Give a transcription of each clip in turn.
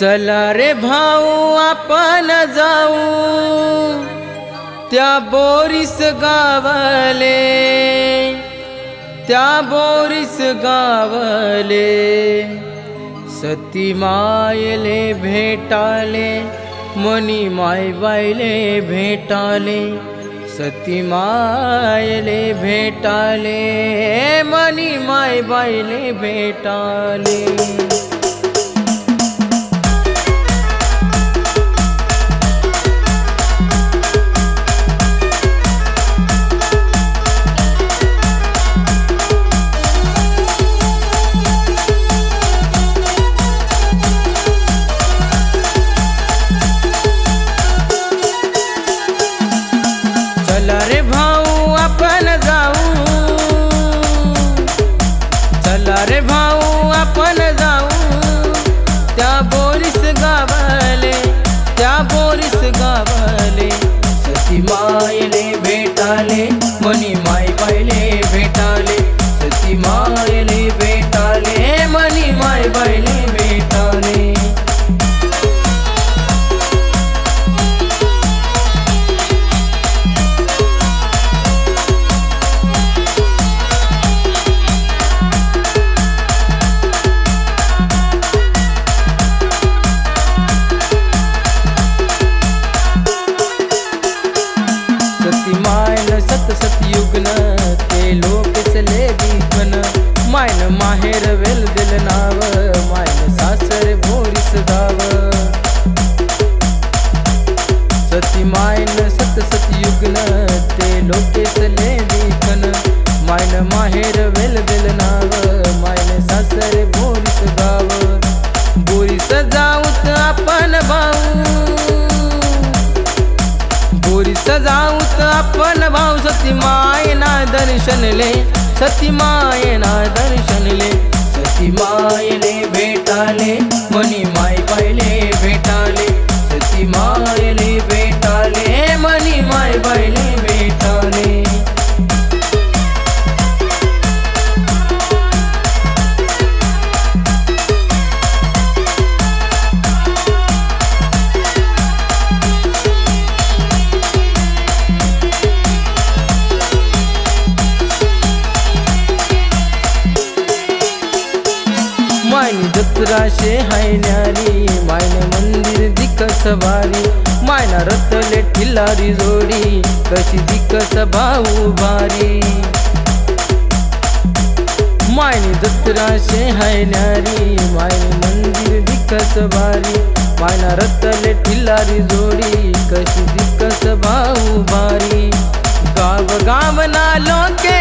चला रे भाऊ आपण जाऊ त्या बोरीस गावले. त्या बोरीस गावले. सती मायले भेटाले मनी माय बायले भेटाले. सती मायले भेटाले मनी माय बायले भेटाले. भेटाले लोकेसले दीपन मायन माहेर वेल दिल नाव मायन सासर भोरीस गाव. बोरीस जाऊत आपण भाऊ. बोरी सजाऊत आपण भाऊ. सती मायना दर्शनले सती मायना असे हाय न्यारी. मायन मंदिर दिकस भारी. मायना रतले ठिल्लारी जोडी. कशी दिकस भाऊ भारी. मायनी दत्राशे हाय न्यारी. मायन मंदिर दिकस भारी. मायना रतले ठिल्लारी जोडी. कशी दिकस भाऊ भारी. गाव गाव ना लोके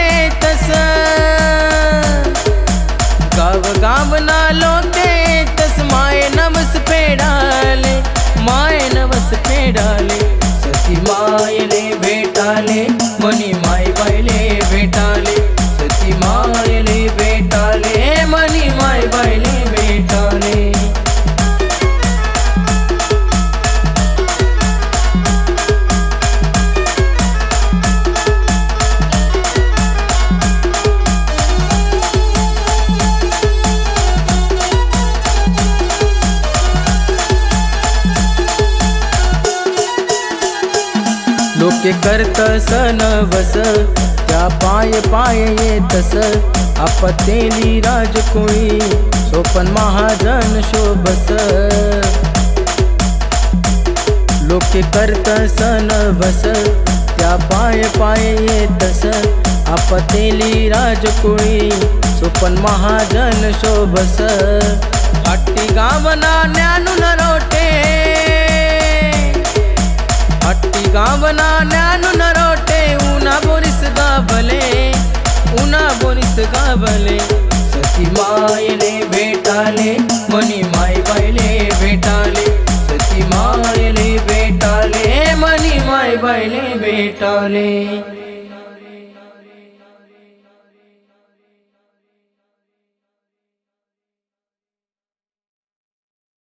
लोके करत सन बस. त्या पाय पाय येतस आपतेली राजकुळी सोपन महाजन शोभस. लोके करत सन बस. त्या पाय पाय येतस आपतेली राजकुळी सोपन महाजन शोभस. हट्टी गावना ज्ञानून रोटे. हट्टी गावना बोरिस सती मायले भेटाले मनी माय बैले भेटाले सती मायले भेटाले मनी माय बैले भेटाले.